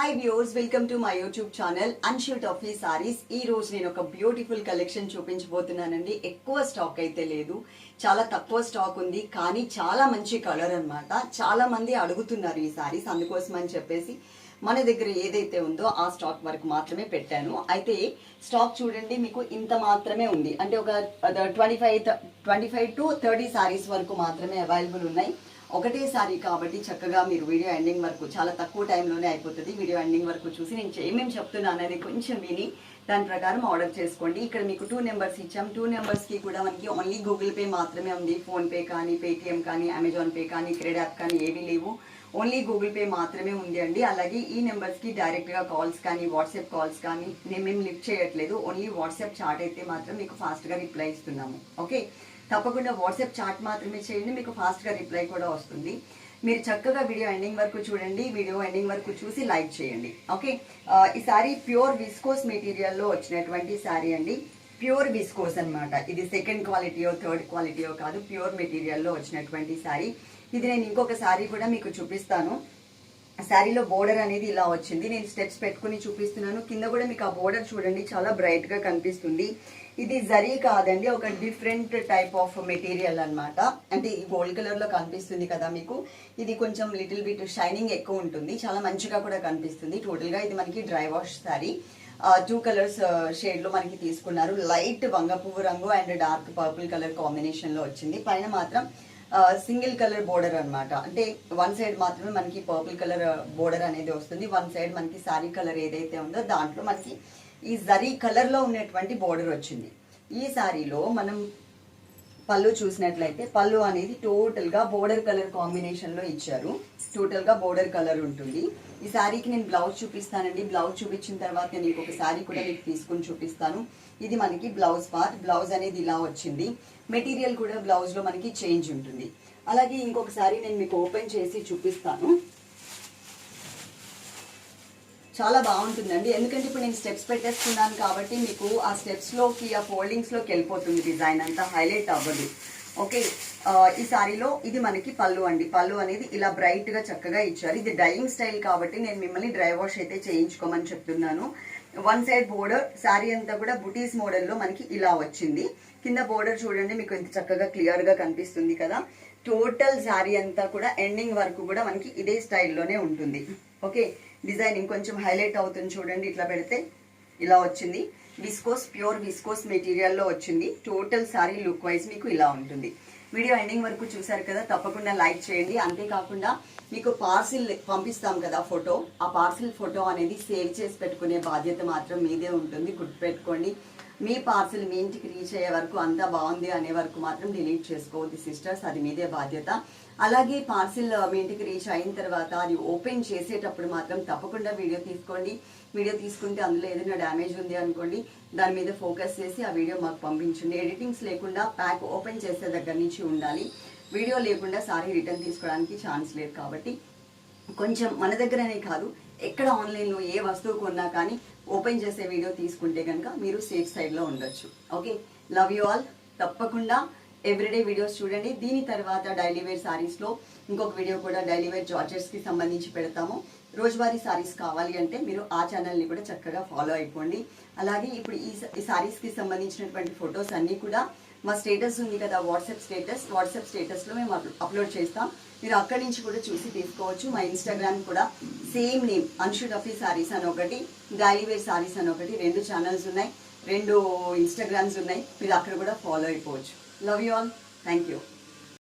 Hi viewers welcome to my YouTube channel on shoot of saris ఈ రోజు నేను ఒక బ్యూటిఫుల్ కలెక్షన్ చూపించబోతున్నానండి. ఎక్కువ స్టాక్ అయితే లేదు. చాలా తక్కువ స్టాక్ ఉంది కానీ చాలా మంచి కలర్ అన్నమాట. చాలా మంది అడుగుతున్నారు ఈ సారీస్ అందుకోసం అని చెప్పేసి. మన దగ్గర ఏదైతే ఉందో ఆ స్టాక్ వరకు మాత్రమే పెట్టాను. అయితే స్టాక్ చూడండి మీకు ఇంత మాత్రమే ఉంది. అంటే ఒక twenty five twenty five to thirty saris వరకు మాత్రమే అవైలబుల్ ఉన్నాయి. ఒకటే సారీ కాబట్టి చక్కగా మీరు వీడియో ఎండింగ్ వరకు చాలా తక్కువ టైంలోనే అయిపోతుంది. వీడియో ఎండింగ్ వరకు చూసి నేను ఏమేమి చెప్తున్నాను అనేది కొంచెం విని దాని ప్రకారం ఆర్డర్ చేసుకోండి. ఇక్కడ మీకు టూ నెంబర్స్ ఇచ్చాం. టూ నెంబర్స్కి కూడా మనకి ఓన్లీ గూగుల్ పే మాత్రమే ఉంది. ఫోన్పే కానీ పేటిఎం కానీ అమెజాన్ పే కానీ క్రెడిట్ యాప్ కానీ ఏవి లేవు. ఓన్లీ గూగుల్ పే మాత్రమే ఉంది అండి. అలాగే ఈ నెంబర్స్కి డైరెక్ట్గా కాల్స్ కానీ వాట్సాప్ కాల్స్ కానీ మేమేం మేము లిఫ్ట్ చేయట్లేదు. ఓన్లీ వాట్సాప్ చాట్ అయితే మాత్రం మీకు ఫాస్ట్గా రిప్లై ఇస్తున్నాము. ఓకే? తప్పకుండా వాట్సాప్ చాట్ మాత్రమే చేయండి మీకు ఫాస్ట్గా రిప్లై కూడా వస్తుంది. మీరు చక్కగా వీడియో ఎండింగ్ వరకు చూడండి వీడియో ఎండింగ్ వరకు చూసి లైక్ చేయండి. ఓకే? ఈ సారీ ప్యూర్ విస్కోస్ మెటీరియల్లో వచ్చినటువంటి సారీ అండి. ప్యూర్ విస్కోస్ అన్నమాట. ఇది సెకండ్ క్వాలిటీయో థర్డ్ క్వాలిటీయో కాదు ప్యూర్ మెటీరియల్లో వచ్చినటువంటి సారీ. ఇది నేను ఇంకొక సారీ కూడా మీకు చూపిస్తాను. శారీలో బోర్డర్ అనేది ఇలా వచ్చింది. నేను స్టెప్స్ పెట్టుకుని చూపిస్తున్నాను. కింద కూడా మీకు ఆ బోర్డర్ చూడండి. చాలా బ్రైట్గా కనిపిస్తుంది. ఇది జరీ కాదండి. ఒక డిఫరెంట్ టైప్ ఆఫ్ మెటీరియల్ అన్నమాట. అంటే ఈ గోల్డ్ కలర్లో కనిపిస్తుంది కదా మీకు. ఇది కొంచెం లిటిల్ బిట్ షైనింగ్ ఎక్కువ ఉంటుంది. చాలా మంచిగా కూడా కనిపిస్తుంది. టోటల్గా ఇది మనకి dry wash sari. Two colours షేడ్లో మనకి తీసుకున్నారు. లైట్ వంగ పువ్వు రంగు అండ్ డార్క్ పర్పుల్ కలర్ కాంబినేషన్లో వచ్చింది. పైన మాత్రం సింగిల్ కలర్ బోర్డర్ అన్నమాట. అంటే వన్ సైడ్ మాత్రమే మనకి పర్పుల్ కలర్ బోర్డర్ అనేది వస్తుంది. వన్ సైడ్ మనకి శారీ కలర్ ఏదైతే ఉందో దాంట్లో మనకి ఈ జరీ కలర్లో ఉన్నటువంటి బోర్డర్ వచ్చింది. ఈ శారీలో మనం పళ్ళు చూసినట్లయితే పళ్ళు అనేది టోటల్గా బోర్డర్ కలర్ కాంబినేషన్లో ఇచ్చారు. టోటల్గా బోర్డర్ కలర్ ఉంటుంది. ఈ శారీకి నేను బ్లౌజ్ చూపిస్తానండి. బ్లౌజ్ చూపించిన తర్వాత నేను ఇంకొక శారీ కూడా మీకు తీసుకుని చూపిస్తాను. ఇది మనకి బ్లౌజ్ పార్ట్ బ్లౌజ్ అనేది ఇలా వచ్చింది. మెటీరియల్ కూడా బ్లౌజ్లో మనకి చేంజ్ ఉంటుంది. అలాగే ఇంకొక శారీ నేను మీకు ఓపెన్ చేసి చూపిస్తాను. చాలా బాగుంటుందండి. ఎందుకంటే ఇప్పుడు నేను స్టెప్స్ పెట్టేస్తున్నాను కాబట్టి మీకు ఆ స్టెప్స్లోకి ఆ ఫోల్డింగ్స్లోకి వెళ్ళిపోతుంది డిజైన్ అంతా హైలైట్ అవ్వదు. ఓకే ఈ సారీలో ఇది మనకి పళ్ళు అండి. పళ్ళు అనేది ఇలా బ్రైట్గా చక్కగా ఇచ్చారు. ఇది డైయింగ్ స్టైల్ కాబట్టి నేను మిమ్మల్ని డ్రై వాష్ అయితే చేయించుకోమని చెప్తున్నాను. వన్ సైడ్ బోర్డర్ శారీ అంతా కూడా బుటీస్ మోడల్లో మనకి ఇలా వచ్చింది. కింద బోర్డర్ చూడండి మీకు ఎంత చక్కగా క్లియర్గా కనిపిస్తుంది కదా. టోటల్ శారీ అంతా కూడా ఎండింగ్ వరకు కూడా మనకి ఇదే స్టైల్లోనే ఉంటుంది. ఓకే డిజైన్ ఇంకొంచెం హైలైట్ అవుతుంది చూడండి ఇట్లా పెడితే ఇలా వచ్చింది. విస్కోస్ ప్యూర్ విస్కోస్ మెటీరియల్లో వచ్చింది. టోటల్ సారీ లుక్ వైజ్ మీకు ఇలా ఉంటుంది. వీడియో ఎండింగ్ వరకు చూసారు కదా తప్పకుండా లైక్ చేయండి. అంతేకాకుండా మీకు పార్సిల్ పంపిస్తాం కదా ఫోటో. ఆ పార్సిల్ ఫోటో అనేది సేవ్ చేసి పెట్టుకునే బాధ్యత మాత్రం మీదే ఉంటుంది. గుర్తుపెట్టుకోండి. మీ పార్సిల్ మీ ఇంటికి రీచ్ అయ్యే వరకు అంతా బాగుంది అనే వరకు మాత్రం డిలీట్ చేసుకోవద్దు సిస్టర్స్ అది మీదే బాధ్యత. అలాగే పార్సిల్ మీ ఇంటికి రీచ్ అయిన తర్వాత అది ఓపెన్ చేసేటప్పుడు మాత్రం తప్పకుండా వీడియో తీసుకోండి. వీడియో తీసుకుంటే అందులో ఏదైనా డ్యామేజ్ ఉంది అనుకోండి దాని మీద ఫోకస్ చేసి ఆ వీడియో మాకు పంపించండి. ఎడిటింగ్స్ లేకుండా ప్యాక్ ఓపెన్ చేసే దగ్గర నుంచి ఉండాలి. వీడియో లేకుండా సారీ రిటర్న్ తీసుకోవడానికి ఛాన్స్ లేదు కాబట్టి కొంచెం మన దగ్గరనే కాదు ఎక్కడ ఆన్లైన్లో ఏ వస్తువు కొన్నా కానీ ఓపెన్ చేసే వీడియో తీసుకుంటే కనుక మీరు సేఫ్ సైడ్లో ఉండొచ్చు. ఓకే? లవ్ యూ ఆల్ తప్పకుండా ఎవ్రీడే వీడియోస్ చూడండి. దీని తర్వాత డైలీ వేర్ సారీస్లో ఇంకొక వీడియో కూడా డైలీ వేర్ జార్జెస్కి సంబంధించి పెడతాము. రోజువారీ సారీస్ కావాలి అంటే మీరు ఆ ఛానల్ని కూడా చక్కగా ఫాలో అయిపోండి. అలాగే ఇప్పుడు ఈ శారీస్కి ఈ సారీస్కి సంబంధించినటువంటి ఫొటోస్ అన్నీ కూడా మా స్టేటస్ ఉంది కదా వాట్సాప్ స్టేటస్ వాట్సాప్ స్టేటస్లో మేము అప్లోడ్ చేస్తాం. మీరు అక్కడి నుంచి కూడా చూసి తీసుకోవచ్చు. మా ఇన్స్టాగ్రామ్ కూడా సేమ్ నేమ్ అన్షు రఫీ సారీస్ అని ఒకటి డైలీ సారీస్ అని ఒకటి రెండు ఛానల్స్ ఉన్నాయి. రెండు ఇన్స్టాగ్రామ్స్ ఉన్నాయి. మీరు అక్కడ కూడా ఫాలో అయిపోవచ్చు. Love you all thank you